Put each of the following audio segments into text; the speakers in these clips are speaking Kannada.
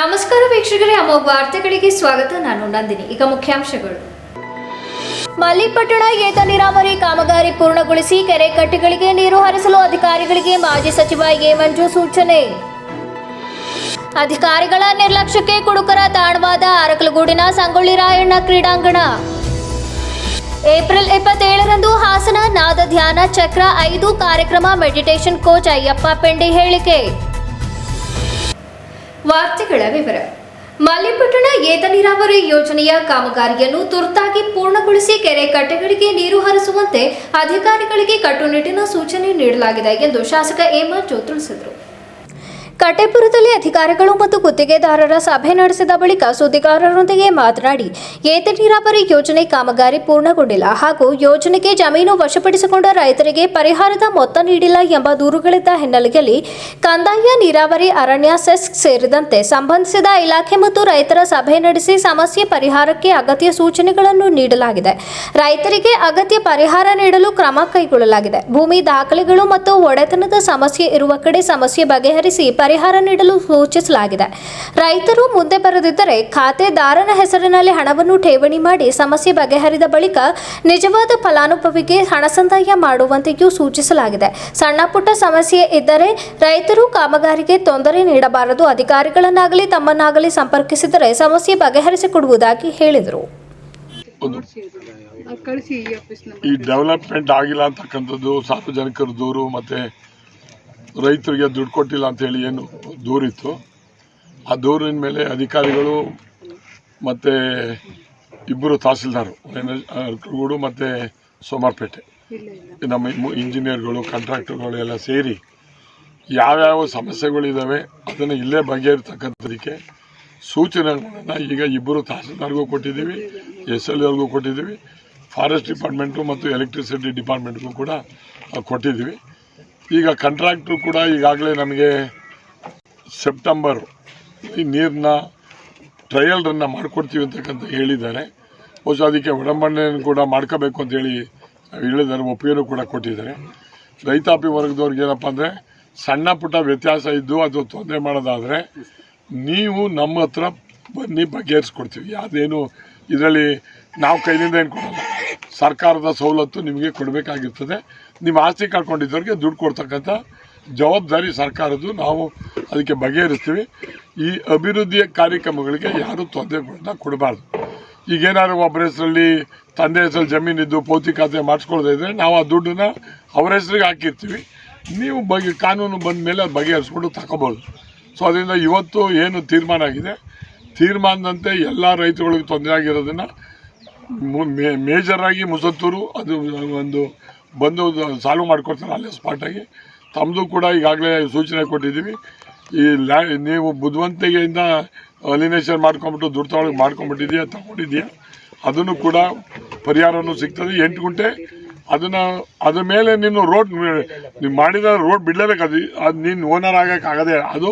ನಮಸ್ಕಾರ ವೀಕ್ಷಕರೇ, ಅಮೋಘ ವಾರ್ತೆಗಳಿಗೆ ಸ್ವಾಗತ. ನಾನು ನಂದಿನಿ. ಈಗ ಮುಖ್ಯಾಂಶಗಳು. ಮಲ್ಲಿಪಟ್ಟಣ ಏತ ನೀರಾವರಿ ಕಾಮಗಾರಿ ಪೂರ್ಣಗೊಳಿಸಿ ಕೆರೆ ಕಟ್ಟೆಗಳಿಗೆ ನೀರು ಹರಿಸಲು ಅಧಿಕಾರಿಗಳಿಗೆ ಮಾಜಿ ಸಚಿವ ಎ ಮಂಜು ಸೂಚನೆ. ಅಧಿಕಾರಿಗಳ ನಿರ್ಲಕ್ಷ್ಯಕ್ಕೆ ಕುಡುಕರ ತಾಣವಾದ ಅರಕಲಗೂಡಿನ ಸಂಗೊಳ್ಳಿ ರಾಯಣ್ಣ ಕ್ರೀಡಾಂಗಣ. ಏಪ್ರಿಲ್ ಇಪ್ಪತ್ತೇಳರಂದು ಹಾಸನ ನಾದ ಧ್ಯಾನ ಚಕ್ರ ಐದು ಕಾರ್ಯಕ್ರಮ ಮೆಡಿಟೇಷನ್ ಕೋಚ್ ಅಯ್ಯಪ್ಪ ಪೆಂಡಿ ಹೇಳಿಕೆ. ವಾರ್ತೆಗಳ ವಿವರ. ಮಲ್ಲಿಪಟ್ಟಣ ಏತ ನೀರಾವರಿ ಯೋಜನೆಯ ಕಾಮಗಾರಿಯನ್ನು ತುರ್ತಾಗಿ ಪೂರ್ಣಗೊಳಿಸಿ ಕೆರೆ ಕಟ್ಟೆಗಳಿಗೆ ನೀರು ಹರಿಸುವಂತೆ ಅಧಿಕಾರಿಗಳಿಗೆ ಕಟ್ಟುನಿಟ್ಟಿನ ಸೂಚನೆ ನೀಡಲಾಗಿದೆ ಎಂದು ಶಾಸಕ ಮಂಜು ತಿಳಿಸಿದರು. ಕಟೆಪುರದಲ್ಲಿ ಅಧಿಕಾರಿಗಳು ಮತ್ತು ಗುತ್ತಿಗೆದಾರರ ಸಭೆ ನಡೆಸಿದ ಬಳಿಕ ಸುದ್ದಿಗಾರರೊಂದಿಗೆ ಮಾತನಾಡಿ, ಏತ ನೀರಾವರಿ ಯೋಜನೆ ಕಾಮಗಾರಿ ಪೂರ್ಣಗೊಂಡಿಲ್ಲ ಹಾಗೂ ಯೋಜನೆಗೆ ಜಮೀನು ವಶಪಡಿಸಿಕೊಂಡ ರೈತರಿಗೆ ಪರಿಹಾರದ ಮೊತ್ತ ನೀಡಿಲ್ಲ ಎಂಬ ದೂರುಗಳಿದ್ದ ಹಿನ್ನೆಲೆಯಲ್ಲಿ ಕಂದಾಯ ನೀರಾವರಿ ಅರಣ್ಯ ಸೆಸ್ ಸೇರಿದಂತೆ ಸಂಬಂಧಿಸಿದ ಇಲಾಖೆ ಮತ್ತು ರೈತರ ಸಭೆ ನಡೆಸಿ ಸಮಸ್ಯೆ ಪರಿಹಾರಕ್ಕೆ ಅಗತ್ಯ ಸೂಚನೆಗಳನ್ನು ನೀಡಲಾಗಿದೆ. ರೈತರಿಗೆ ಅಗತ್ಯ ಪರಿಹಾರ ನೀಡಲು ಕ್ರಮ ಕೈಗೊಳ್ಳಲಾಗಿದೆ. ಭೂಮಿ ದಾಖಲೆಗಳು ಮತ್ತು ಒಡೆತನದ ಸಮಸ್ಯೆ ಇರುವ ಕಡೆ ಸಮಸ್ಯೆ ಬಗೆಹರಿಸಿ ಪರಿಹಾರ ನೀಡಲು ಸೂಚಿಸಲಾಗಿದೆ. ರೈತರು ಮುಂದೆ ಬರದಿದ್ದರೆ ಖಾತೆದಾರನ ಹೆಸರಿನಲ್ಲಿ ಹಣವನ್ನು ಠೇವಣಿ ಮಾಡಿ ಸಮಸ್ಯೆ ಬಗೆಹರಿದ ಬಳಿಕ ನಿಜವಾದ ಫಲಾನುಭವಿಗೆ ಹಣ ಸಂದಾಯ ಮಾಡುವಂತೆಯೂ ಸೂಚಿಸಲಾಗಿದೆ. ಸಣ್ಣ ಪುಟ್ಟ ಸಮಸ್ಯೆ ಇದ್ದರೆ ರೈತರು ಕಾಮಗಾರಿಗೆ ತೊಂದರೆ ನೀಡಬಾರದು. ಅಧಿಕಾರಿಗಳನ್ನಾಗಲಿ ತಮ್ಮನ್ನಾಗಲಿ ಸಂಪರ್ಕಿಸಿದರೆ ಸಮಸ್ಯೆ ಬಗೆಹರಿಸಿಕೊಡುವುದಾಗಿ ಹೇಳಿದರು. ಈ ಡೆವಲಪ್ಮೆಂಟ್ ಆಗಿಲ್ಲ ಅಂತಕ್ಕಂಥದ್ದು ಸಾರ್ವಜನಿಕರ ದೂರು ಮತ್ತು ರೈತರಿಗೆ ದುಡ್ಡು ಕೊಟ್ಟಿಲ್ಲ ಅಂತ ಹೇಳಿ ಏನು ದೂರಿತ್ತು. ಆ ದೂರಿನ ಮೇಲೆ ಅಧಿಕಾರಿಗಳು ಮತ್ತು ಇಬ್ಬರು ತಹಸೀಲ್ದಾರು ಅರ್ಕಲಗೂಡು ಮತ್ತು ಸೋಮಾರ್ಪೇಟೆ ನಮ್ಮ ಇಂಜಿನಿಯರ್ಗಳು, ಕಾಂಟ್ರಾಕ್ಟರ್ಗಳು ಎಲ್ಲ ಸೇರಿ ಯಾವ್ಯಾವ ಸಮಸ್ಯೆಗಳಿದ್ದಾವೆ ಅದನ್ನು ಇಲ್ಲೇ ಬಗೆಹರಿತಕ್ಕಂಥದಕ್ಕೆ ಸೂಚನೆಗಳನ್ನು ಈಗ ಇಬ್ಬರು ತಹಸೀಲ್ದಾರ್ಗೂ ಕೊಟ್ಟಿದ್ದೀವಿ, ಎಸ್ ಎಲ್ ಅವ್ರಿಗೂ ಕೊಟ್ಟಿದ್ದೀವಿ, ಫಾರೆಸ್ಟ್ ಡಿಪಾರ್ಟ್ಮೆಂಟು ಮತ್ತು ಎಲೆಕ್ಟ್ರಿಸಿಟಿ ಡಿಪಾರ್ಟ್ಮೆಂಟ್ಗೂ ಕೂಡ ಕೊಟ್ಟಿದ್ದೀವಿ. ಈಗ ಕಾಂಟ್ರಾಕ್ಟ್ರು ಕೂಡ ಈಗಾಗಲೇ ನಮಗೆ ಸೆಪ್ಟೆಂಬರ್ ಈ ನೀರನ್ನ ಟ್ರಯಲ್ ರನ್ನ ಮಾಡಿಕೊಡ್ತೀವಿ ಅಂತಕ್ಕಂಥ ಹೇಳಿದ್ದಾರೆ. ಬಹುಶಃ ಅದಕ್ಕೆ ಒಡಂಬಡನೆಯನ್ನು ಕೂಡ ಮಾಡ್ಕೋಬೇಕು ಅಂತ ಹೇಳಿ ಹೇಳಿದ್ದಾರೆ, ಒಪ್ಪಿಗೆನೂ ಕೂಡ ಕೊಟ್ಟಿದ್ದಾರೆ. ರೈತಾಪಿ ವರ್ಗದವ್ರಿಗೆ ಏನಪ್ಪ ಅಂದರೆ ಸಣ್ಣ ಪುಟ್ಟ ವ್ಯತ್ಯಾಸ ಇದ್ದು ಅದು ತೊಂದರೆ ಮಾಡೋದಾದರೆ ನೀವು ನಮ್ಮ ಹತ್ರ ಬನ್ನಿ ಬಗೆಹರಿಸ್ಕೊಡ್ತೀವಿ. ಯಾವುದೇನು ಇದರಲ್ಲಿ ನಾವು ಕೈಲಿಂದ ಏನು ಕೊಡೋಲ್ಲ. ಸರ್ಕಾರದ ಸವಲತ್ತು ನಿಮಗೆ ಕೊಡಬೇಕಾಗಿರ್ತದೆ. ನಿಮ್ಮ ಆಸ್ತಿ ಕಳ್ಕೊಂಡಿದ್ದವ್ರಿಗೆ ದುಡ್ಡು ಕೊಡ್ತಕ್ಕಂಥ ಜವಾಬ್ದಾರಿ ಸರ್ಕಾರದ್ದು. ನಾವು ಅದಕ್ಕೆ ಬಗೆಹರಿಸ್ತೀವಿ. ಈ ಅಭಿವೃದ್ಧಿಯ ಕಾರ್ಯಕ್ರಮಗಳಿಗೆ ಯಾರೂ ತೊಂದರೆಗಳನ್ನ ಕೊಡಬಾರ್ದು. ಈಗೇನಾದ್ರು ಒಬ್ಬರ ಹೆಸರಲ್ಲಿ ತಂದೆ ಹೆಸರಲ್ಲಿ ಜಮೀನಿದ್ದು ಪೌತಿ ಖಾತೆ ಮಾಡಿಸ್ಕೊಳ್ತಾ ಇದ್ರೆ ನಾವು ಆ ದುಡ್ಡನ್ನ ಅವರ ಹೆಸರಿಗೆ ಹಾಕಿರ್ತೀವಿ. ನೀವು ಬಗೆ, ಕಾನೂನು ಬಂದ ಮೇಲೆ ಅದು ಬಗೆಹರಿಸ್ಕೊಂಡು ತಗೋಬೋದು ಸೊ ಅದರಿಂದ ಇವತ್ತು ಏನು ತೀರ್ಮಾನ ಆಗಿದೆ? ತೀರ್ಮಾನದಂತೆ ಎಲ್ಲ ರೈತರುಗಳಿಗೆ ತೊಂದರೆ ಆಗಿರೋದನ್ನು ಮೇಜರ್ ಆಗಿ ಮುಸತ್ತೂರು, ಅದು ಒಂದು ಬಂದು ಸಾಲ್ವ್ ಮಾಡ್ಕೊಡ್ತಾರೆ ಅಲ್ಲೇ ಸ್ಪಾಟಾಗಿ ತಮ್ಮದು ಕೂಡ ಈಗಾಗಲೇ ಸೂಚನೆ ಕೊಟ್ಟಿದ್ದೀವಿ. ಈ ಲ್ಯಾ, ನೀವು ಬುದ್ಧಿವಂತಿಕೆಯಿಂದ ಅಲಿನೇಷನ್ ಮಾಡ್ಕೊಂಬಿಟ್ಟು ದುಡ್ಡು ತಗೊಳಗೆ ಮಾಡ್ಕೊಂಬಿಟ್ಟಿದೆಯಾ ತಗೊಂಡಿದ್ಯಾ ಅದನ್ನು ಕೂಡ ಪರಿಹಾರವೂ ಸಿಗ್ತದೆ. ಎಂಟು ಗುಂಟೆ ಅದನ್ನು ಅದ್ರ ಮೇಲೆ ನೀನು ರೋಡ್ ನೀವು ಮಾಡಿದ ರೋಡ್ ಬಿಡಲೇಬೇಕು. ಅದು ನೀನು ಓನರ್ ಆಗೋಕ್ಕಾಗದೆ ಅದು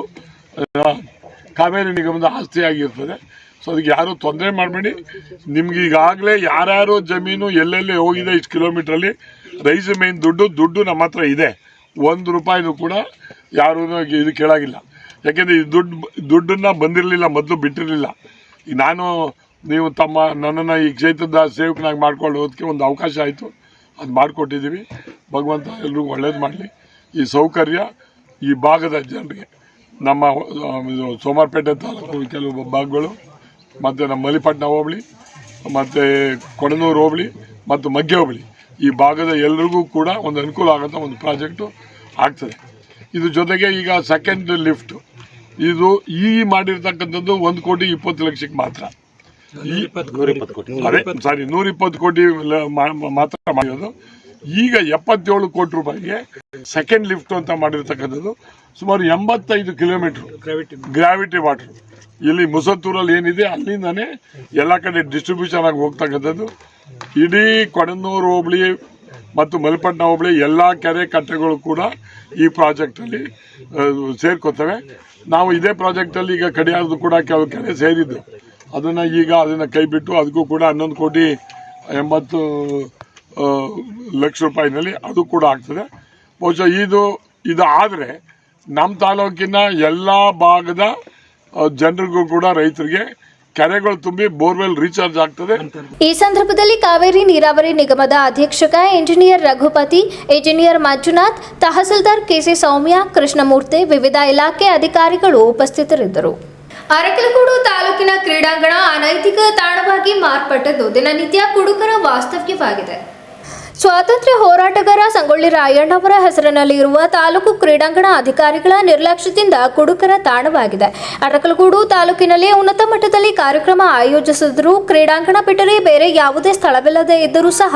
ಕಾವೇರಿ ನಿಗಮದ ಆಸ್ತಿಯಾಗಿರ್ತದೆ. ಸೊ ಅದಕ್ಕೆ ಯಾರು ತೊಂದರೆ ಮಾಡಬೇಡಿ. ನಿಮ್ಗೆ ಈಗಾಗಲೇ ಯಾರ್ಯಾರು ಜಮೀನು ಎಲ್ಲೆಲ್ಲಿ ಹೋಗಿದೆ ಇಷ್ಟು ಕಿಲೋಮೀಟ್ರಲ್ಲಿ ರೈಸ್ ಮೇನ್ ದುಡ್ಡು ದುಡ್ಡು ನಮ್ಮ ಹತ್ರ ಇದೆ. ಒಂದು ರೂಪಾಯಿನೂ ಕೂಡ ಯಾರೂ ಇದು ಕೇಳಾಗಿಲ್ಲ. ಯಾಕೆಂದರೆ ಈ ದುಡ್ಡು, ದುಡ್ಡನ್ನು ಬಂದಿರಲಿಲ್ಲ, ಮೊದಲು ಬಿಟ್ಟಿರಲಿಲ್ಲ. ನಾನು, ನೀವು ತಮ್ಮ, ನನ್ನನ್ನು ಈ ಕ್ಷೇತ್ರದ ಸೇವಕನಾಗಿ ಮಾಡ್ಕೊಳ್ಳೋದಕ್ಕೆ ಒಂದು ಅವಕಾಶ ಆಯಿತು. ಅದು ಮಾಡಿಕೊಟ್ಟಿದ್ದೀವಿ ಭಗವಂತ ಎಲ್ರಿಗೂ ಒಳ್ಳೇದು ಮಾಡಲಿ. ಈ ಸೌಕರ್ಯ ಈ ಭಾಗದ ಜನರಿಗೆ. ನಮ್ಮ ಸೋಮಾರ್ಪೇಟೆ ತಾಲೂಕು ಕೆಲವು ಭಾಗಗಳು, ಮತ್ತು ನಮ್ಮ ಮಲಿಪಟ್ಟಣ ಹೋಬಳಿ, ಮತ್ತು ಕೊಡನೂರು ಹೋಬಳಿ, ಮತ್ತು ಮಗ್ಗೆ ಹೋಬಳಿ. ಈ ಭಾಗದ ಎಲ್ರಿಗೂ ಕೂಡ ಒಂದು ಅನುಕೂಲ ಆಗೋಂಥ ಒಂದು ಪ್ರಾಜೆಕ್ಟು ಆಗ್ತದೆ. ಇದು ಜೊತೆಗೆ ಈಗ ಸೆಕೆಂಡ್ ಲಿಫ್ಟ್ ಇದು ಈ ಮಾಡಿರ್ತಕ್ಕಂಥದ್ದು ಒಂದು ಕೋಟಿ ಇಪ್ಪತ್ತು ಲಕ್ಷಕ್ಕೆ ಮಾತ್ರ. ಅದೇ ಸಾರಿ ನೂರ ಇಪ್ಪತ್ತು ಕೋಟಿ. ಲ- ಮಾ- ಮಾತ್ರ ಮಾಡಿರೋದು. ಈಗ ಎಪ್ಪತ್ತೇಳು ಕೋಟಿ ರೂಪಾಯಿಗೆ ಸೆಕೆಂಡ್ ಲಿಫ್ಟ್ ಅಂತ ಮಾಡಿರ್ತಕ್ಕಂಥದ್ದು. ಸುಮಾರು ಎಂಬತ್ತೈದು ಕಿಲೋಮೀಟ್ರ್ ಗ್ರಾವಿಟಿ ವಾಟರ್ ಇಲ್ಲಿ ಮುಸತ್ತೂರಲ್ಲಿ ಏನಿದೆ ಅಲ್ಲಿಂದಾನೇ ಎಲ್ಲ ಕಡೆ ಡಿಸ್ಟ್ರಿಬ್ಯೂಷನ್ ಆಗಿ ಹೋಗ್ತಕ್ಕಂಥದ್ದು. ಇಡೀ ಕೊಡನೂರು ಹೋಬಳಿ ಮತ್ತು ಮಲ್ಪಟ್ಟಣ ಹೋಬಳಿ ಎಲ್ಲ ಕೆರೆ ಕಟ್ಟೆಗಳು ಕೂಡ ಈ ಪ್ರಾಜೆಕ್ಟಲ್ಲಿ ಸೇರ್ಕೋತವೆ. ನಾವು ಇದೇ ಪ್ರಾಜೆಕ್ಟಲ್ಲಿ ಈಗ ಕಡಿಯಾರದು ಕೂಡ ಕೆಲವು ಕೆರೆ ಸೇರಿದ್ದು. ಅದನ್ನು ಈಗ ಅದನ್ನು ಕೈ ಬಿಟ್ಟು ಅದಕ್ಕೂ ಕೂಡ ಹನ್ನೊಂದು ಕೋಟಿ ಎಂಬತ್ತು ಲಕ್ಷ ರೂಪಾಯಿನಲ್ಲಿ ಅದು ಕೂಡ ಆಗ್ತದೆ. ಬಹುಶಃ ಇದು ಇದು ಆದರೆ ನಮ್ಮ ತಾಲೂಕಿನ ಎಲ್ಲ ಭಾಗದ ಜನರಿಗೂ ಕೂಡ ರೈತರಿಗೆ ಕೆರೆಗಳು ತುಂಬಿ ಬೋರ್ವೆಲ್ ರೀಚಾರ್ಜ್ ಆಗ್ತದೆ. ಈ ಸಂದರ್ಭದಲ್ಲಿ ಕಾವೇರಿ ನೀರಾವರಿ ನಿಗಮದ ಅಧ್ಯಕ್ಷಕ engineer Raghupati engineer Manjunath, tahsildar KC Soumya, Krishnamurthy, ವಿವಿಧ ಇಲಾಖೆ ಅಧಿಕಾರಿಗಳು ಉಪಸ್ಥಿತರಿದ್ದರು. ಅರಕಲಗೂಡು ತಾಲೂಕಿನ ಕ್ರೀಡಾಂಗಣ ಅನೈತಿಕ ತಾಣವಾಗಿ ಮಾರ್ಪಟ್ಟದ್ದು ದಿನನಿತ್ಯ ಕುಡುಕರ ವಾಸ್ತವ್ಯವಾಗಿದೆ. ಸ್ವಾತಂತ್ರ್ಯ ಹೋರಾಟಗಾರ ಸಂಗೊಳ್ಳಿ ರಾಯಣ್ಣವರ ಹೆಸರಿನಲ್ಲಿರುವ ತಾಲೂಕು ಕ್ರೀಡಾಂಗಣ ಅಧಿಕಾರಿಗಳ ನಿರ್ಲಕ್ಷ್ಯದಿಂದ ಕುಡುಕರ ತಾಣವಾಗಿದೆ. ಅರಕಲಗೂಡು ತಾಲೂಕಿನಲ್ಲಿ ಉನ್ನತ ಮಟ್ಟದಲ್ಲಿ ಕಾರ್ಯಕ್ರಮ ಆಯೋಜಿಸಿದರೂ ಕ್ರೀಡಾಂಗಣ ಬಿಟ್ಟರೆ ಬೇರೆ ಯಾವುದೇ ಸ್ಥಳವಿಲ್ಲದೆ ಇದ್ದರೂ ಸಹ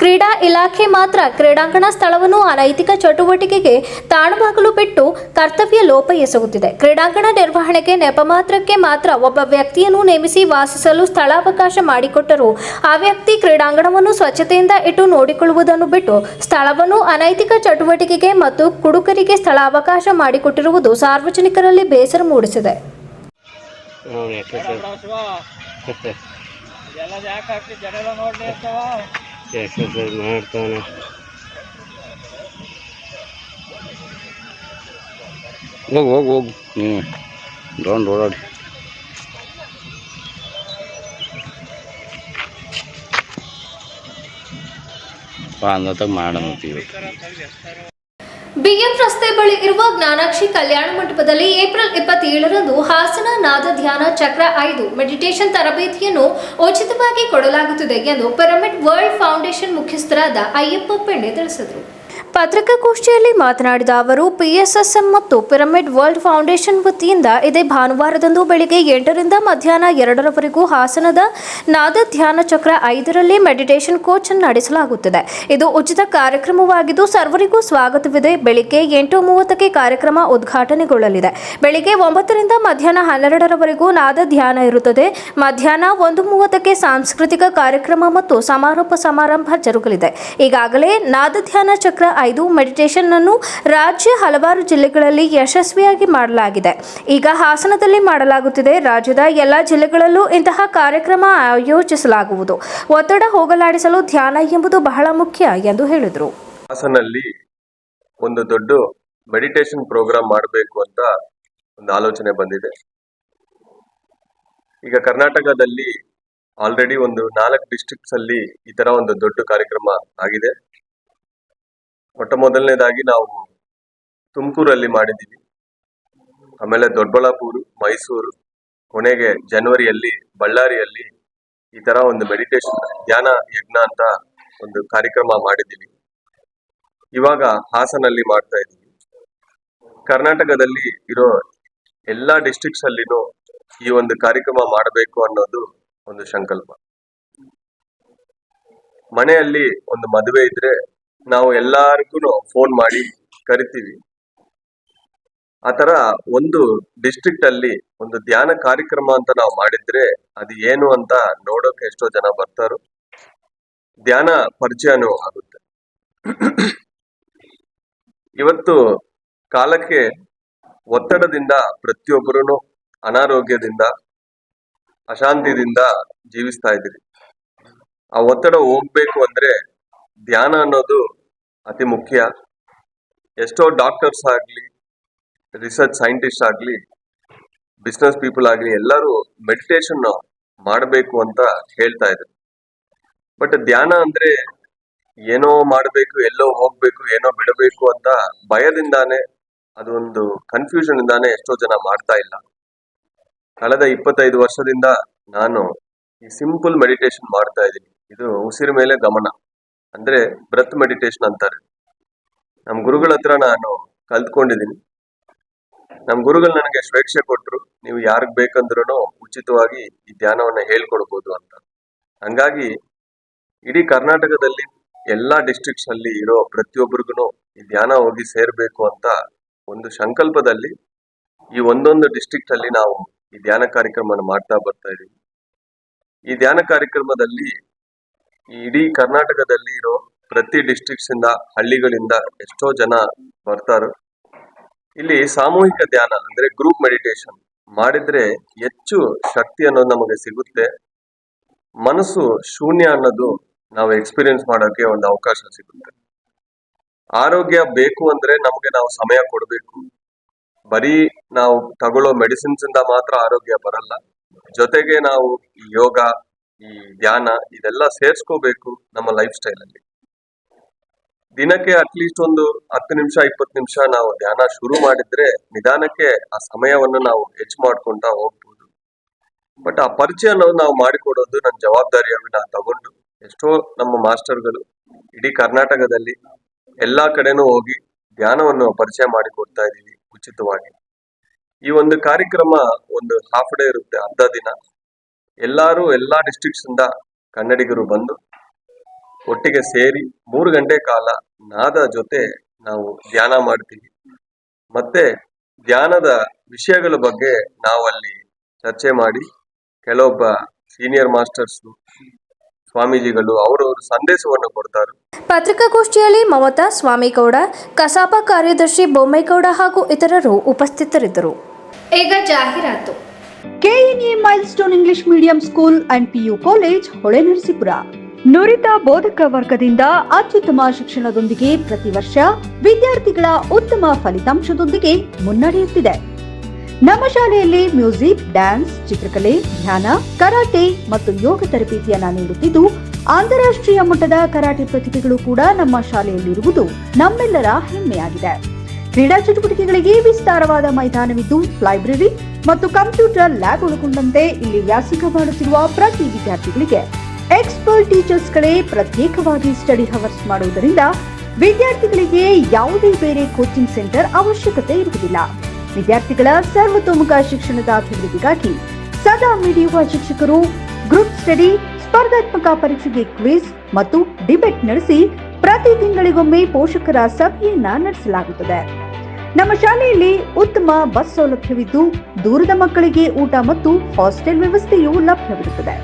ಕ್ರೀಡಾ ಇಲಾಖೆ ಮಾತ್ರ ಕ್ರೀಡಾಂಗಣ ಸ್ಥಳವನ್ನು ಅನೈತಿಕ ಚಟುವಟಿಕೆಗೆ ತಾಣವಾಗಲು ಬಿಟ್ಟು ಕರ್ತವ್ಯ ಲೋಪ ಎಸಗುತ್ತಿದೆ ಕ್ರೀಡಾಂಗಣ ನಿರ್ವಹಣೆಗೆ ನೆಪ ಮಾತ್ರಕ್ಕೆ ಮಾತ್ರ ಒಬ್ಬ ವ್ಯಕ್ತಿಯನ್ನು ನೇಮಿಸಿ ವಾಸಿಸಲು ಸ್ಥಳಾವಕಾಶ ಮಾಡಿಕೊಟ್ಟರು ಆ ವ್ಯಕ್ತಿ ಕ್ರೀಡಾಂಗಣವನ್ನು ಸ್ವಚ್ಛತೆಯಿಂದ ಇಟ್ಟು ನೋಡಿಕೊಳ್ಳುವುದನ್ನು ಬಿಟ್ಟು ಸ್ಥಳವನ್ನು ಅನೈತಿಕ ಚಟುವಟಿಕೆಗೆ ಮತ್ತು ಕುಡುಕರಿಗೆ ಸ್ಥಳಾವಕಾಶ ಮಾಡಿಕೊಟ್ಟಿರುವುದು ಸಾರ್ವಜನಿಕರಲ್ಲಿ ಬೇಸರ ಮೂಡಿಸಿದೆ. ಹೋಗಿ ಹೋಗಿ ಹೋಗಿ. ಹ್ಞೂ ಡೌನ್ ಓಡಾಡಿ ಅಂದತ್ತಾಗ ಮಾಡೋಣ ರಸ್ತೆ ಬಳಿ ಇರುವ ಜ್ಞಾನಾಕ್ಷಿ ಕಲ್ಯಾಣ ಮಂಟಪದಲ್ಲಿ ಏಪ್ರಿಲ್ ಇಪ್ಪತ್ತೇಳರಂದು ಹಾಸನ ನಾದ ಧ್ಯಾನ ಚಕ್ರ ಐದು ಮೆಡಿಟೇಷನ್ ತರಬೇತಿಯನ್ನು ಉಚಿತವಾಗಿ ಕೊಡಲಾಗುತ್ತಿದೆ ಎಂದು ಪಿರಮಿಡ್ ವರ್ಲ್ಡ್ ಫೌಂಡೇಶನ್ ಮುಖ್ಯಸ್ಥರಾದ ಅಯ್ಯಪ್ಪ ಪೆಂಡೆ ತಿಳಿಸಿದರು. ಪತ್ರಿಕಾಗೋಷ್ಠಿಯಲ್ಲಿ ಮಾತನಾಡಿದ ಅವರು ಪಿಎಸ್ಎಸ್ಎಂ ಮತ್ತು ಪಿರಮಿಡ್ ವರ್ಲ್ಡ್ ಫೌಂಡೇಶನ್ ವತಿಯಿಂದ ಇದೇ ಭಾನುವಾರದಂದು ಬೆಳಿಗ್ಗೆ ಎಂಟರಿಂದ ಮಧ್ಯಾಹ್ನ ಎರಡರವರೆಗೂ ಹಾಸನದ ನಾದ ಧ್ಯಾನ ಚಕ್ರ ಐದರಲ್ಲಿ ಮೆಡಿಟೇಷನ್ ಕೋಚ್ ನಡೆಸಲಾಗುತ್ತದೆ. ಇದು ಉಚಿತ ಕಾರ್ಯಕ್ರಮವಾಗಿದ್ದು, ಸರ್ವರಿಗೂ ಸ್ವಾಗತವಿದೆ. ಬೆಳಿಗ್ಗೆ ಎಂಟು ಮೂವತ್ತಕ್ಕೆ ಕಾರ್ಯಕ್ರಮ ಉದ್ಘಾಟನೆಗೊಳ್ಳಲಿದೆ. ಬೆಳಿಗ್ಗೆ ಒಂಬತ್ತರಿಂದ ಮಧ್ಯಾಹ್ನ ಹನ್ನೆರಡರವರೆಗೂ ನಾದ ಧ್ಯಾನ ಇರುತ್ತದೆ. ಮಧ್ಯಾಹ್ನ ಒಂದು ಮೂವತ್ತಕ್ಕೆ ಸಾಂಸ್ಕೃತಿಕ ಕಾರ್ಯಕ್ರಮ ಮತ್ತು ಸಮಾರೋಪ ಸಮಾರಂಭ ಜರುಗಲಿದೆ. ಈಗಾಗಲೇ ನಾದ ಧ್ಯಾನ ಚಕ್ರ ಐದು ಮೆಡಿಟೇಷನ್ ಅನ್ನು ರಾಜ್ಯ ಹಲವಾರು ಜಿಲ್ಲೆಗಳಲ್ಲಿ ಯಶಸ್ವಿಯಾಗಿ ಮಾಡಲಾಗಿದೆ. ಈಗ ಹಾಸನದಲ್ಲಿ ಮಾಡಲಾಗುತ್ತಿದೆ. ರಾಜ್ಯದ ಎಲ್ಲ ಜಿಲ್ಲೆಗಳಲ್ಲೂ ಇಂತಹ ಕಾರ್ಯಕ್ರಮ ಆಯೋಜಿಸಲಾಗುವುದು. ಒತ್ತಡ ಹೋಗಲಾಡಿಸಲು ಧ್ಯಾನ ಎಂಬುದು ಬಹಳ ಮುಖ್ಯ ಎಂದು ಹೇಳಿದರು. ಹಾಸನಲ್ಲಿ ಒಂದು ದೊಡ್ಡ ಮೆಡಿಟೇಷನ್ ಪ್ರೋಗ್ರಾಮ್ ಮಾಡಬೇಕು ಅಂತ ಒಂದು ಆಲೋಚನೆ ಬಂದಿದೆ. ಈಗ ಕರ್ನಾಟಕದಲ್ಲಿ ಆಲ್ರೆಡಿ ಒಂದು ನಾಲ್ಕು ಡಿಸ್ಟ್ರಿಕ್ಟ್ಸ್ ಅಲ್ಲಿ ಈ ತರ ಒಂದು ದೊಡ್ಡ ಕಾರ್ಯಕ್ರಮ ಆಗಿದೆ. ಮೊಟ್ಟ ಮೊದಲನೇದಾಗಿ ನಾವು ತುಮಕೂರಲ್ಲಿ ಮಾಡಿದ್ದೀವಿ. ಆಮೇಲೆ ದೊಡ್ಡಬಳ್ಳಾಪುರ ಮೈಸೂರು, ಕೊನೆಗೆ ಜನವರಿಯಲ್ಲಿ, ಬಳ್ಳಾರಿಯಲ್ಲಿ ಈ ತರ ಒಂದು ಮೆಡಿಟೇಷನ್ ಧ್ಯಾನ, ಯಜ್ಞ ಅಂತ ಒಂದು ಕಾರ್ಯಕ್ರಮ ಮಾಡಿದ್ದೀವಿ. ಇವಾಗ ಹಾಸನಲ್ಲಿ ಮಾಡ್ತಾ ಇದ್ದೀವಿ. ಕರ್ನಾಟಕದಲ್ಲಿ ಇರೋ ಎಲ್ಲಾ ಡಿಸ್ಟ್ರಿಕ್ಟ್ಸ್ ಅಲ್ಲಿನೂ ಈ ಒಂದು ಕಾರ್ಯಕ್ರಮ ಮಾಡಬೇಕು ಅನ್ನೋದು ಒಂದು ಸಂಕಲ್ಪ. ಮನೆಯಲ್ಲಿ ಒಂದು ಮದುವೆ ಇದ್ರೆ ನಾವು ಎಲ್ಲಾರ್ಗು ಫೋನ್ ಮಾಡಿ ಕರಿತೀವಿ. ಆ ತರ ಒಂದು ಡಿಸ್ಟ್ರಿಕ್ಟ್ ಅಲ್ಲಿ ಒಂದು ಧ್ಯಾನ ಕಾರ್ಯಕ್ರಮ ಅಂತ ನಾವು ಮಾಡಿದ್ರೆ ಅದು ಏನು ಅಂತ ನೋಡೋಕೆ ಎಷ್ಟೋ ಜನ ಬರ್ತಾರೋ. ಧ್ಯಾನ ಪರಿಚಯನೂ ಆಗುತ್ತೆ. ಇವತ್ತು ಕಾಲಕ್ಕೆ ಒತ್ತಡದಿಂದ ಪ್ರತಿಯೊಬ್ಬರೂ ಅನಾರೋಗ್ಯದಿಂದ ಅಶಾಂತಿದಿಂದ ಜೀವಿಸ್ತಾ ಇದ್ದೀರಿ. ಆ ಒತ್ತಡ ಹೋಗ್ಬೇಕು ಅಂದ್ರೆ ಧ್ಯಾನ ಅನ್ನೋದು ಅತಿ ಮುಖ್ಯ. ಎಷ್ಟೋ ಡಾಕ್ಟರ್ಸ್ ಆಗಲಿ ರಿಸರ್ಚ್ ಸೈಂಟಿಸ್ಟ್ ಆಗಲಿ ಬಿಸ್ನೆಸ್ ಪೀಪಲ್ ಆಗಲಿ ಎಲ್ಲರೂ ಮೆಡಿಟೇಷನ್ ಮಾಡಬೇಕು ಅಂತ ಹೇಳ್ತಾ ಇದ್ರು. ಬಟ್ ಧ್ಯಾನ ಅಂದ್ರೆ ಏನೋ ಮಾಡಬೇಕು, ಎಲ್ಲೋ ಹೋಗ್ಬೇಕು, ಏನೋ ಬಿಡಬೇಕು ಅಂತ ಭಯದಿಂದಾನೆ ಅದೊಂದು ಕನ್ಫ್ಯೂಷನ್ ಇಂದಾನೆ ಎಷ್ಟೋ ಜನ ಮಾಡ್ತಾ ಇಲ್ಲ. ಕಳೆದ ಇಪ್ಪತ್ತೈದು ವರ್ಷದಿಂದ ನಾನು ಈ ಸಿಂಪಲ್ ಮೆಡಿಟೇಷನ್ ಮಾಡ್ತಾ ಇದ್ದೀನಿ. ಇದು ಉಸಿರು ಮೇಲೆ ಗಮನ. ಅಂದ್ರೆ ಬ್ರತ್ ಮೆಡಿಟೇಷನ್ ಅಂತಾರೆ. ನಮ್ಮ ಗುರುಗಳ ಹತ್ರ ನಾನು ಕಲ್ತ್ಕೊಂಡಿದ್ದೀನಿ ನಮ್ಮ ಗುರುಗಳು ನನಗೆ ಸ್ವೇಚ್ಛೆ ಕೊಟ್ರು, ನೀವು ಯಾರಿಗ ಬೇಕಂದ್ರೂ ಉಚಿತವಾಗಿ ಈ ಧ್ಯಾನವನ್ನ ಹೇಳ್ಕೊಡ್ಬೋದು ಅಂತ. ಹಂಗಾಗಿ ಇಡೀ ಕರ್ನಾಟಕದಲ್ಲಿ ಎಲ್ಲಾ ಡಿಸ್ಟ್ರಿಕ್ಟ್ಸ್ ಅಲ್ಲಿ ಇರೋ ಪ್ರತಿಯೊಬ್ಬರಿಗೂ ಈ ಧ್ಯಾನ ಹೋಗಿ ಸೇರ್ಬೇಕು ಅಂತ ಒಂದು ಸಂಕಲ್ಪದಲ್ಲಿ ಈ ಒಂದೊಂದು ಡಿಸ್ಟ್ರಿಕ್ಟ್ ಅಲ್ಲಿ ನಾವು ಈ ಧ್ಯಾನ ಕಾರ್ಯಕ್ರಮನ ಮಾಡ್ತಾ ಬರ್ತಾ ಇದ್ದೀವಿ ಈ ಧ್ಯಾನ ಕಾರ್ಯಕ್ರಮದಲ್ಲಿ ಇಡೀ ಕರ್ನಾಟಕದಲ್ಲಿ ಇರೋ ಪ್ರತಿ ಡಿಸ್ಟ್ರಿಕ್ಟ್ಸ್ ಇಂದ, ಹಳ್ಳಿಗಳಿಂದ ಎಷ್ಟೋ ಜನ ಬರ್ತಾರೆ. ಇಲ್ಲಿ ಸಾಮೂಹಿಕ ಧ್ಯಾನ ಅಂದ್ರೆ ಗ್ರೂಪ್ ಮೆಡಿಟೇಷನ್ ಮಾಡಿದ್ರೆ ಹೆಚ್ಚು ಶಕ್ತಿ ಅನ್ನೋದು ನಮಗೆ ಸಿಗುತ್ತೆ. ಮನಸ್ಸು ಶೂನ್ಯ ಅನ್ನೋದು ನಾವು ಎಕ್ಸ್ಪೀರಿಯನ್ಸ್ ಮಾಡೋಕೆ ಒಂದು ಅವಕಾಶ ಸಿಗುತ್ತೆ. ಆರೋಗ್ಯ ಬೇಕು ಅಂದ್ರೆ ನಮಗೆ ನಾವು ಸಮಯ ಕೊಡಬೇಕು. ಬರೀ ನಾವು ತಗೊಳ್ಳೋ ಮೆಡಿಸಿನ್ಸ್ ಇಂದ ಮಾತ್ರ ಆರೋಗ್ಯ ಬರಲ್ಲ. ಜೊತೆಗೆ ನಾವು ಯೋಗ ಈ ಧ್ಯಾನ ಇದೆಲ್ಲ ಸೇರ್ಸ್ಕೋಬೇಕು ನಮ್ಮ ಲೈಫ್ ಸ್ಟೈಲ್ ಅಲ್ಲಿ. ದಿನಕ್ಕೆ ಅಟ್ಲೀಸ್ಟ್ ಒಂದು ಹತ್ತು ನಿಮಿಷ, ಇಪ್ಪತ್ತು ನಿಮಿಷ ನಾವು ಧ್ಯಾನ ಶುರು ಮಾಡಿದ್ರೆ ನಿಧಾನಕ್ಕೆ ಆ ಸಮಯವನ್ನು ನಾವು ಹೆಚ್ಚು ಮಾಡ್ಕೊಂತ ಹೋಗ್ಬೋದು. ಬಟ್ ಆ ಪರಿಚಯ ನಾವು ಮಾಡಿಕೊಡೋದು ನನ್ನ ಜವಾಬ್ದಾರಿಯಾಗಿ ನಾನು ತಗೊಂಡು ಎಷ್ಟೋ ನಮ್ಮ ಮಾಸ್ಟರ್ಗಳು ಇಡೀ ಕರ್ನಾಟಕದಲ್ಲಿ ಎಲ್ಲಾ ಕಡೆನೂ ಹೋಗಿ ಧ್ಯಾನವನ್ನು ಪರಿಚಯ ಮಾಡಿಕೊಡ್ತಾ ಇದ್ದೀವಿ ಉಚಿತವಾಗಿ. ಈ ಒಂದು ಕಾರ್ಯಕ್ರಮ ಒಂದು ಹಾಫ್ ಡೇ ಇರುತ್ತೆ, ಅರ್ಧ ದಿನ. ಎಲ್ಲಾರು ಎಲ್ಲಾ ಡಿಸ್ಟ್ರಿಕ್ಟ್ಸ್ ಇಂದ ಕನ್ನಡಿಗರು ಬಂದು ಒಟ್ಟಿಗೆ ಸೇರಿ ಮೂರು ಗಂಟೆ ಕಾಲ ನಾದ ಜೊತೆ ನಾವು ಧ್ಯಾನ ಮಾಡ್ತೀವಿ. ಮತ್ತೆ ಧ್ಯಾನದ ವಿಷಯಗಳ ಬಗ್ಗೆ ನಾವಲ್ಲಿ ಚರ್ಚೆ ಮಾಡಿ ಕೆಲವೊಬ್ಬ ಸೀನಿಯರ್ ಮಾಸ್ಟರ್ಸ್ ಸ್ವಾಮೀಜಿಗಳು ಅವರವರು ಸಂದೇಶವನ್ನು ಕೊಡ್ತಾರೆ. ಪತ್ರಿಕಾಗೋಷ್ಠಿಯಲ್ಲಿ ಮಮತಾ ಸ್ವಾಮಿಗೌಡ ಕಸಾಪ ಕಾರ್ಯದರ್ಶಿ ಬೊಮ್ಮೇಗೌಡ ಹಾಗೂ ಇತರರು ಉಪಸ್ಥಿತರಿದ್ದರು. ಈಗ ಜಾಹೀರಾತು. KNA milestone English medium school and PU college Holenarasipura ನುರಿತ ಬೋಧಕ ವರ್ಗದಿಂದ ಅತ್ಯುತ್ತಮ ಶಿಕ್ಷಣದೊಂದಿಗೆ ಪ್ರತಿ ವರ್ಷ ವಿದ್ಯಾರ್ಥಿಗಳ ಉತ್ತಮ ಫಲಿತಾಂಶದೊಂದಿಗೆ ಮುನ್ನಡೆಯುತ್ತಿದೆ. ನಮ್ಮ ಶಾಲೆಯಲ್ಲಿ ಮ್ಯೂಸಿಕ್, ಡ್ಯಾನ್ಸ್, ಚಿತ್ರಕಲೆ, ಧ್ಯಾನ, ಕರಾಟೆ ಮತ್ತು ಯೋಗ ತರಬೇತಿಯನ್ನ ನೀಡುತ್ತಿದ್ದು, ಅಂತಾರಾಷ್ಟ್ರೀಯ ಮಟ್ಟದ ಕರಾಟೆ ಪ್ರತಿಭೆಗಳು ಕೂಡ ನಮ್ಮ ಶಾಲೆಯಲ್ಲಿರುವುದು ನಮ್ಮೆಲ್ಲರ ಹೆಮ್ಮೆಯಾಗಿದೆ. ಕ್ರೀಡಾ ಚಟುವಟಿಕೆಗಳಿಗೆ ವಿಸ್ತಾರವಾದ ಮೈದಾನವಿದ್ದು, ಲೈಬ್ರರಿ ಮತ್ತು ಕಂಪ್ಯೂಟರ್ ಲ್ಯಾಬ್ ಒಳಗೊಂಡಂತೆ ಇಲ್ಲಿ ವ್ಯಾಸಂಗ ಮಾಡುತ್ತಿರುವ ಪ್ರತಿ ವಿದ್ಯಾರ್ಥಿಗಳಿಗೆ ಎಕ್ಸ್ಪರ್ಟ್ ಟೀಚರ್ಸ್ಗಳೇ ಪ್ರತ್ಯೇಕವಾಗಿ ಸ್ಟಡಿ ಹವರ್ಸ್ ಮಾಡುವುದರಿಂದ ವಿದ್ಯಾರ್ಥಿಗಳಿಗೆ ಯಾವುದೇ ಬೇರೆ ಕೋಚಿಂಗ್ ಸೆಂಟರ್ ಅವಶ್ಯಕತೆ ಇರುವುದಿಲ್ಲ. ವಿದ್ಯಾರ್ಥಿಗಳ ಸರ್ವತೋಮುಖ ಶಿಕ್ಷಣದ ಅಭಿವೃದ್ಧಿಗಾಗಿ ಸದಾ ಮಿಡಿಯುವ ಶಿಕ್ಷಕರು ಗ್ರೂಪ್ ಸ್ಟಡಿ, ಸ್ಪರ್ಧಾತ್ಮಕ ಪರೀಕ್ಷೆಗೆ ಕ್ವಿಜ್ ಮತ್ತು ಡಿಬೇಟ್ ನಡೆಸಿ ಪ್ರತಿ ತಿಂಗಳಿಗೊಮ್ಮೆ ಪೋಷಕರ ಸಭೆಯನ್ನ ನಡೆಸಲಾಗುತ್ತದೆ. ನಮ್ಮ ಶಾಲೆಯಲ್ಲಿ ಉತ್ತಮ ಬಸ್ ಸೌಲಭ್ಯವಿದ್ದು ದೂರದ ಮಕ್ಕಳಿಗೆ ಊಟ ಮತ್ತು ಹಾಸ್ಟೆಲ್ ವ್ಯವಸ್ಥೆಯೂ ಲಭ್ಯವಿರುತ್ತದೆ.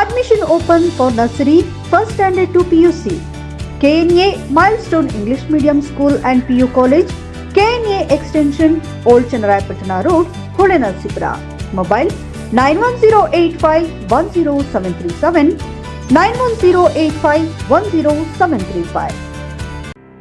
Admission open for nursery first standard to PUC KNA milestone English medium school and PU college KNA extension old Channarayapatna road Hole Narasipura mobile nine one zero eight five one zero seven three seven nine one zero eight five one zero seven three five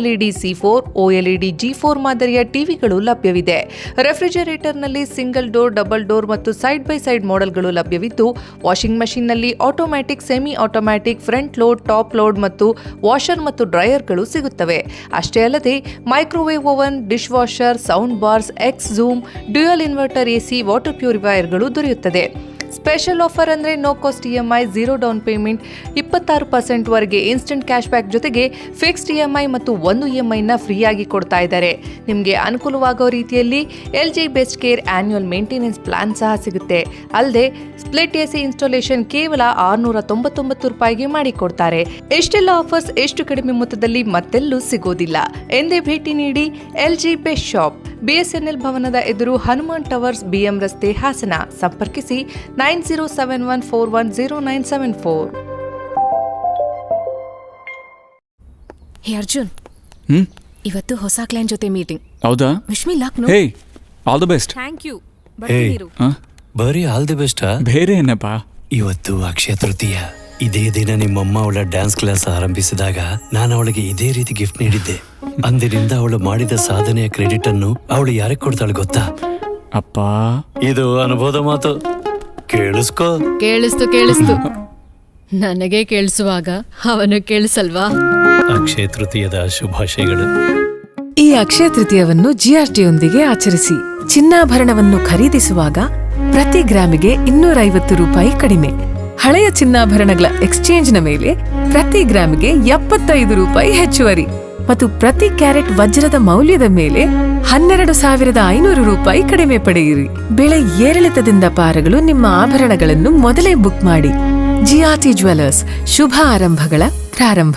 OLED C four OLED G four ಮಾದರಿಯ ಟಿವಿಗಳು ಲಭ್ಯವಿದೆ. ರೆಫ್ರಿಜರೇಟರ್ನಲ್ಲಿ ಸಿಂಗಲ್ ಡೋರ್, ಡಬಲ್ ಡೋರ್ ಮತ್ತು ಸೈಡ್ ಬೈ ಸೈಡ್ ಮಾಡೆಲ್ಗಳು ಲಭ್ಯವಿದ್ದು, washing ಮಷಿನ್ನಲ್ಲಿ automatic semi automatic front load, top load ಮತ್ತು ವಾಷರ್ ಮತ್ತು ಡ್ರೈಯರ್ಗಳು ಸಿಗುತ್ತವೆ. ಅಷ್ಟೇ ಅಲ್ಲದೆ, microwave oven dishwasher sound bars, X zoom, dual inverter AC, water ಪ್ಯೂರಿಫೈಯರ್ಗಳು ದೊರೆಯುತ್ತದೆ. ಸ್ಪೆಷಲ್ ಆಫರ್ ಅಂದರೆ no cost E M I, zero down payment ಇಪ್ಪತ್ತಾರು ಪರ್ಸೆಂಟ್ವರೆಗೆ ಇನ್ಸ್ಟೆಂಟ್ ಕ್ಯಾಶ್ ಬ್ಯಾಕ್ ಜೊತೆಗೆ ಫಿಕ್ಸ್ಡ್ ಇ ಎಂ ಐ ಮತ್ತು ಒಂದು ಇ ಎಂ ಐನ ಫ್ರೀಯಾಗಿ ಕೊಡ್ತಾ ಇದ್ದಾರೆ. ನಿಮಗೆ ಅನುಕೂಲವಾಗೋ ರೀತಿಯಲ್ಲಿ L G best care annual maintenance plan ಸಹ ಸಿಗುತ್ತೆ. ಅಲ್ಲದೆ ಸ್ಪ್ಲಿಟ್ ಎ ಸಿ ಇನ್ಸ್ಟಾಲೇಷನ್ ಕೇವಲ ಆರುನೂರ ತೊಂಬತ್ತೊಂಬತ್ತು ರೂಪಾಯಿಗೆ ಮಾಡಿಕೊಡ್ತಾರೆ ಎಷ್ಟೆಲ್ಲ ಆಫರ್ಸ್ ಎಷ್ಟು ಕಡಿಮೆ ಮೊತ್ತದಲ್ಲಿ ಮತ್ತೆಲ್ಲೂ ಸಿಗೋದಿಲ್ಲ. ಎಂದೇ ಭೇಟಿ ನೀಡಿ L G best shop BSNL ಭವನದ ಎದುರು ಹನುಮಾನ್ ಟವರ್ಸ್ ಬಿಎಂ ರಸ್ತೆ ಹಾಸನ. ಸಂಪರ್ಕಿಸಿ nine zero seven one four one zero nine seven four. Hey Arjun. Hmm? ಇವತ್ತು ಹೊಸ ಕ್ಲೈಂಟ್ ಜೊತೆ ಮೀಟಿಂಗ್ ಹೌದಾ? Wish me no? Hey all the best thank you ಬರೀ ಆಲ್ ದಿ ಬೆಸ್ಟ್ ಬೇರೆ ಏನಪ್ಪ? ಇವತ್ತು ಅಕ್ಷಯ ತೃತೀಯ. ಇದೇ ದಿನ ನಿಮ್ಮಮ್ಮ ಅವಳ ಡ್ಯಾನ್ಸ್ ಕ್ಲಾಸ್ ಆರಂಭಿಸಿದಾಗ ನಾನು ಅವಳಿಗೆ ಇದೇ ರೀತಿ ಗಿಫ್ಟ್ ನೀಡಿದ್ದೆ. ಅಂದಿನಿಂದ ಅವಳು ಮಾಡಿದ ಸಾಧನೆಯ ಕ್ರೆಡಿಟ್ ಅನ್ನು ಅವಳು ಯಾರಿಗೆ ಕೊಡ್ತಾಳೆ ಗೊತ್ತಾ? ಅಪ್ಪ. ಇದು ಅನುಭವದ ಮಾತು. ಕೇಳಿಸ್ಕೋ. ಕೇಳಿಸ್ತು ಕೇಳಿಸ್ತು. ನನಗೆ ಕೇಳಿಸುವಾಗ ಅವನು ಕೇಳಿಸಲ್ವಾ? ಅಕ್ಷಯ ತೃತೀಯದ ಶುಭಾಶಯಗಳು. ಈ ಅಕ್ಷಯ ತೃತೀಯವನ್ನು ಜಿಆರ್ಟಿಯೊಂದಿಗೆ ಆಚರಿಸಿ ಚಿನ್ನಾಭರಣವನ್ನು ಖರೀದಿಸುವಾಗ ಪ್ರತಿ ಗ್ರಾಮಿಗೆ ಇನ್ನೂರೈವತ್ತು ರೂಪಾಯಿ ಕಡಿಮೆ. ಹಳೆಯ ಚಿನ್ನಾಭರಣಗಳ ಎಕ್ಸ್ಚೇಂಜ್ನ ಮೇಲೆ ಪ್ರತಿ ಗ್ರಾಮಿಗೆ ಎಪ್ಪತ್ತೈದು ರೂಪಾಯಿ ಹೆಚ್ಚುವರಿ ಮತ್ತು ಪ್ರತಿ ಕ್ಯಾರೆಟ್ ವಜ್ರದ ಮೌಲ್ಯದ ಮೇಲೆ ಹನ್ನೆರಡು ಸಾವಿರದ ಐನೂರು ರೂಪಾಯಿ ಕಡಿಮೆ ಪಡೆಯಿರಿ. ಬೆಳೆ ಏರಿಳಿತದಿಂದ ಪಾರಗಳು ನಿಮ್ಮ ಆಭರಣಗಳನ್ನು ಮೊದಲೇ ಬುಕ್ ಮಾಡಿ. ಜಿಆರ್ಟಿ ಜ್ಯುವೆಲರ್ಸ್ ಶುಭ ಆರಂಭಗಳ ಪ್ರಾರಂಭ.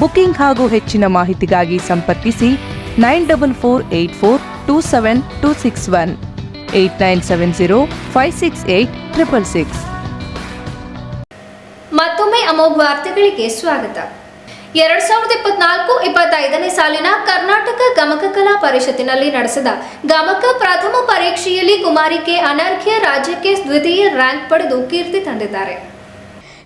ಬುಕಿಂಗ್ ಹಾಗೂ ಹೆಚ್ಚಿನ ಮಾಹಿತಿಗಾಗಿ ಸಂಪರ್ಕಿಸಿ nine double four eight four two seven two six one, eight nine seven zero five six eight triple six. ಮತ್ತೊಮ್ಮೆ ಅಮೋಘ ವಾರ್ತೆಗಳಿಗೆ ಸ್ವಾಗತ. ಎರಡ್ ಸಾವಿರದ ಇಪ್ಪತ್ನಾಲ್ಕು ಇಪ್ಪತ್ತೈದನೇ ಸಾಲಿನ ಕರ್ನಾಟಕ ಗಮಕ ಕಲಾ ಪರಿಷತ್ತಿನಲ್ಲಿ ನಡೆಸಿದ ಗಮಕ ಪ್ರಥಮ ಪರೀಕ್ಷೆಯಲ್ಲಿ ಕುಮಾರಿ ಕೆ ಅನರ್ಘ್ಯ ರಾಜ್ಯಕ್ಕೆ ದ್ವಿತೀಯ ರ್ಯಾಂಕ್ ಪಡೆದು ಕೀರ್ತಿ ತಂದಿದ್ದಾರೆ.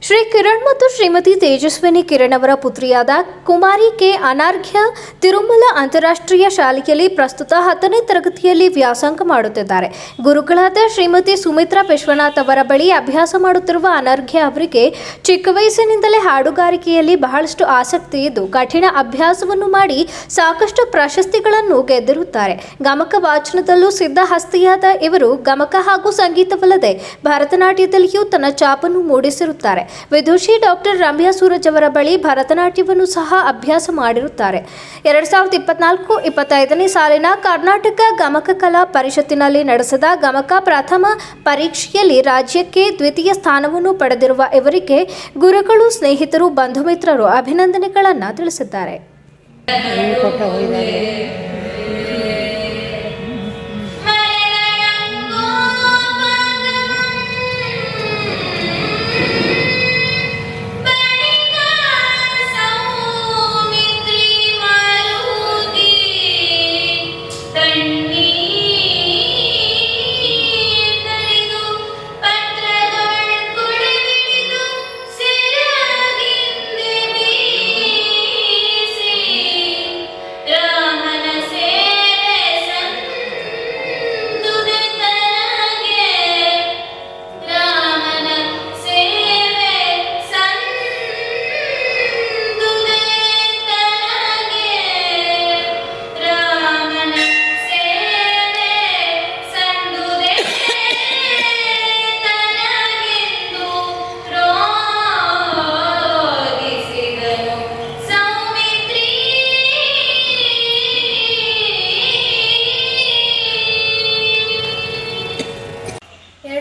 ಶ್ರೀ ಕಿರಣ್ ಮತ್ತು ಶ್ರೀಮತಿ ತೇಜಸ್ವಿನಿ ಕಿರಣ್ ಅವರ ಪುತ್ರಿಯಾದ ಕುಮಾರಿ ಕೆ. ಅನಾರ್ಘ್ಯ ತಿರುಮಲ ಅಂತಾರಾಷ್ಟ್ರೀಯ ಶಾಲೆಯಲ್ಲಿ ಪ್ರಸ್ತುತ ಹತ್ತನೇ ತರಗತಿಯಲ್ಲಿ ವ್ಯಾಸಂಗ ಮಾಡುತ್ತಿದ್ದಾರೆ. ಗುರುಗಳಾದ ಶ್ರೀಮತಿ ಸುಮಿತ್ರಾ ವಿಶ್ವನಾಥ್ ಅವರ ಬಳಿ ಅಭ್ಯಾಸ ಮಾಡುತ್ತಿರುವ ಅನರ್ಘ್ಯ ಅವರಿಗೆ ಚಿಕ್ಕ ವಯಸ್ಸಿನಿಂದಲೇ ಹಾಡುಗಾರಿಕೆಯಲ್ಲಿ ಬಹಳಷ್ಟು ಆಸಕ್ತಿ ಇದ್ದು ಕಠಿಣ ಅಭ್ಯಾಸವನ್ನು ಮಾಡಿ ಸಾಕಷ್ಟು ಪ್ರಶಸ್ತಿಗಳನ್ನು ಗೆದ್ದಿರುತ್ತಾರೆ. ಗಮಕ ವಾಚನದಲ್ಲೂ ಸಿದ್ಧಹಸ್ತಿಯಾದ ಇವರು ಗಮಕ ಹಾಗೂ ಸಂಗೀತವಲ್ಲದೆ ಭರತನಾಟ್ಯದಲ್ಲಿಯೂ ತನ್ನ ಚಾಪನ್ನು ಮೂಡಿಸಿರುತ್ತಾರೆ. ವಿದುಷಿ ಡಾಕ್ಟರ್ ರಮ್ಯಾ ಸೂರಜ್ ಅವರ ಬಳಿ ಭರತನಾಟ್ಯವನ್ನು ಸಹ ಅಭ್ಯಾಸ ಮಾಡಿರುತ್ತಾರೆ. ಎರಡು ಸಾವಿರದ ಇಪ್ಪತ್ನಾಲ್ಕು ಇಪ್ಪತ್ತೈದನೇ ಸಾಲಿನ ಕರ್ನಾಟಕ ಗಮಕ ಕಲಾ ಪರಿಷತ್ತಿನಲ್ಲಿ ನಡೆಸಿದ ಗಮಕ ಪ್ರಥಮ ಪರೀಕ್ಷೆಯಲ್ಲಿ ರಾಜ್ಯಕ್ಕೆ ದ್ವಿತೀಯ ಸ್ಥಾನವನ್ನು ಪಡೆದಿರುವ ಇವರಿಗೆ ಗುರುಗಳು, ಸ್ನೇಹಿತರು ಬಂಧು ಮಿತ್ರರು ಅಭಿನಂದನೆಗಳನ್ನು ತಿಳಿಸಿದ್ದಾರೆ.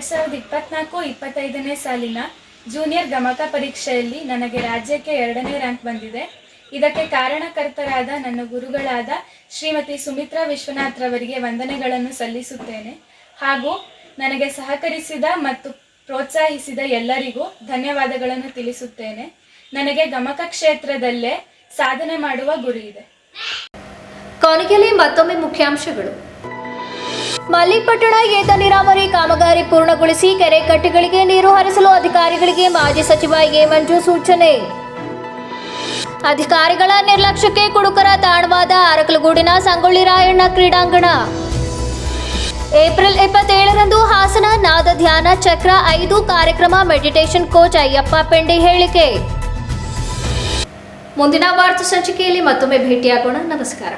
ಎರಡ್ ಸಾವಿರದ ಇಪ್ಪತ್ನಾಲ್ಕು, ಇಪ್ಪತ್ತೈದನೇ ಸಾಲಿನ ಜೂನಿಯರ್ ಗಮಕ ಪರೀಕ್ಷೆಯಲ್ಲಿ ನನಗೆ ರಾಜ್ಯಕ್ಕೆ ಎರಡನೇ ರ್ಯಾಂಕ್ ಬಂದಿದೆ. ಇದಕ್ಕೆ ಕಾರಣಕರ್ತರಾದ ನನ್ನ ಗುರುಗಳಾದ ಶ್ರೀಮತಿ ಸುಮಿತ್ರಾ ವಿಶ್ವನಾಥ್ ರವರಿಗೆ ವಂದನೆಗಳನ್ನು ಸಲ್ಲಿಸುತ್ತೇನೆ. ಹಾಗೂ ನನಗೆ ಸಹಕರಿಸಿದ ಮತ್ತು ಪ್ರೋತ್ಸಾಹಿಸಿದ ಎಲ್ಲರಿಗೂ ಧನ್ಯವಾದಗಳನ್ನು ತಿಳಿಸುತ್ತೇನೆ. ನನಗೆ ಗಮಕ ಕ್ಷೇತ್ರದಲ್ಲೇ ಸಾಧನೆ ಮಾಡುವ ಗುರಿ ಇದೆ. ಕೊನೆಯಲ್ಲಿ ಮತ್ತೊಮ್ಮೆ ಮುಖ್ಯಾಂಶಗಳು. ಮಲ್ಲಿಪಟ್ಟಣ ಏತ ನೀರಾವರಿ ಕಾಮಗಾರಿ ಪೂರ್ಣಗೊಳಿಸಿ ಕೆರೆ ಕಟ್ಟೆಗಳಿಗೆ ನೀರು ಹರಿಸಲು ಅಧಿಕಾರಿಗಳಿಗೆ ಮಾಜಿ ಸಚಿವ ಎ ಮಂಜು ಸೂಚನೆ. ಅಧಿಕಾರಿಗಳ ನಿರ್ಲಕ್ಷ್ಯಕ್ಕೆ ಕುಡುಕರ ತಾಣವಾದ ಅರಕಲಗೂಡಿನ ಸಂಗೊಳ್ಳಿ ರಾಯಣ್ಣ ಕ್ರೀಡಾಂಗಣ. ಏಪ್ರಿಲ್ ಇಪ್ಪತ್ತೇಳರಂದು ಹಾಸನ ನಾದ ಧ್ಯಾನ ಚಕ್ರ ಐದು ಕಾರ್ಯಕ್ರಮ ಮೆಡಿಟೇಷನ್ ಕೋಚ್ ಅಯ್ಯಪ್ಪ ಪೆಂಡಿ ಹೇಳಿಕೆ. ಮುಂದಿನ ವಾರ್ತಾ ಸಂಚಿಕೆಯಲ್ಲಿ ಮತ್ತೊಮ್ಮೆ ಭೇಟಿಯಾಗೋಣ. ನಮಸ್ಕಾರ.